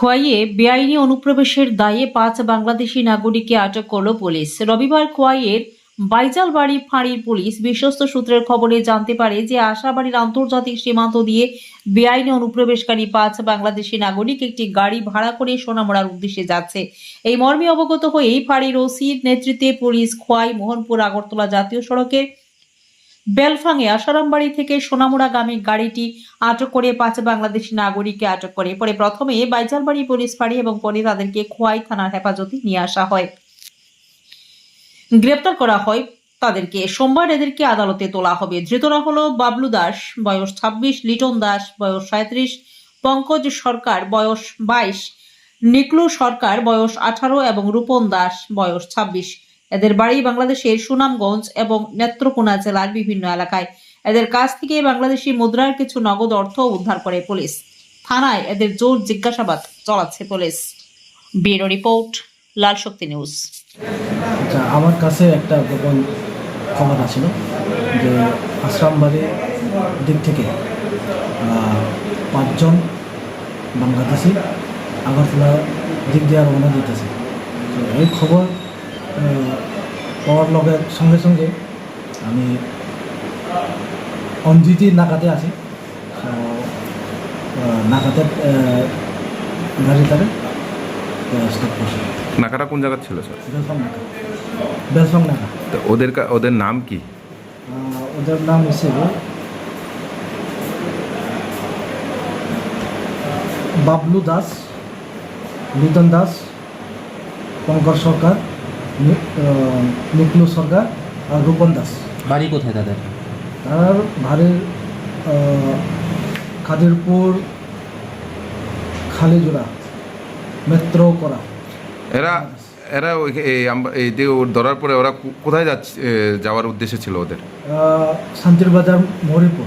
খোয়াইয়ে বেআইনি অনুপ্রবেশের দায়ে পাঁচ বাংলাদেশি নাগরিককে আটক করল পুলিশ। রবিবার খোয়াইয়ের বাইজালবাড়ি ফাঁড়ির পুলিশ বিশ্বস্ত সূত্রের খবরে জানতে পারে যে আশাবাড়ির আন্তর্জাতিক সীমান্ত দিয়ে বেআইনি অনুপ্রবেশকারী পাঁচ বাংলাদেশি নাগরিক একটি গাড়ি ভাড়া করে সোনামুড়ার উদ্দেশ্যে যাচ্ছে। এই মর্মে অবগত হয়েই ফাঁড়ির ওসির নেতৃত্বে পুলিশ খোয়াই মোহনপুর আগরতলা জাতীয় সড়কের বেলফাঙে আসারামবাড়ি থেকে সোনামুড়াগামী গাড়িটি আটক করে পাঁচ বাংলাদেশি নাগরিককে আটক করে। পরে প্রথমে বাইজালবাড়ি পুলিশ ফাঁড়ি এবং পরে তাদেরকে খোয়াই থানার হেফাজতে নিয়ে আসা হয়। গ্রেপ্তার করা হয় তাদেরকে। সোমবার এদেরকে আদালতে তোলা হবে। ধৃতরা হলো বাবলু দাস, বয়স ছাব্বিশ, লিটন দাস, বয়স সাঁত্রিশ পঙ্কজ সরকার, বয়স বাইশ, নিকলু সরকার, বয়স আঠারো এবং রূপন দাস, বয়স ছাব্বিশ। এদের বাড়ি বাংলাদেশের সুনামগঞ্জ এবং নেত্রকোনা জেলার বিভিন্ন এলাকায়। এদের কাছ থেকে বাংলাদেশি মুদ্রার কিছু নগদ অর্থ উদ্ধার করে পুলিশ। থানায় এদের জোর জিজ্ঞাসাবাদ চলাচ্ছে police. Bureau report Lal Shakti news. আচ্ছা আমার কাছে একটা গোপন খবর আছিল যে আশ্রামবাড়ির দিক থেকে পাঁচজন বাংলাদেশি আগরতলা দিক দিয়ে রওনা দিতেছে। এই খবর পাওয়ার লগের সঙ্গে সঙ্গে আমি অঞ্জিতি নাকাতে আছি। নাকাতে আহ, গাড়ি তারে স্টপ করছে। নাকাটা কোন জায়গার ছিল স্যার বেলফাং নাকা তো ওদের ওদের নাম কি? ওদের নাম হিসেবে বাবলু দাস লিটন দাস পঙ্কজ সরকার। নিকলু সরকার আর রূপন দাস। বাড়ি কোথায় তাদের? তার ভারের খাদিরপুর খালিজোড়া মেট্রো করা। এরা এরা ওই- এই যে ওর ধরার পরে ওরা কোথায় যাচ্ছে যাওয়ার উদ্দেশ্য ছিল ওদের? শান্তির বাজার মরিপুর।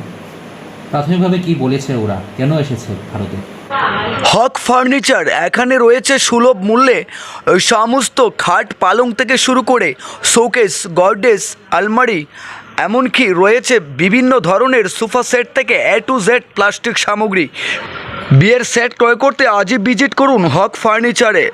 প্রাথমিকভাবে কি বলেছে ওরা? কেন এসেছে ভারতে? হক ফার্নিচার এখানে রয়েছে সুলভ মূল্যে সমস্ত খাট পালং থেকে শুরু করে শোকেস গডেস আলমারি, এমনকি রয়েছে বিভিন্ন ধরনের সোফা সেট থেকে এ টু জেড প্লাস্টিক সামগ্রী। বিয়ের সেট ক্রয় করতে আজই ভিজিট করুন হক ফার্নিচারে।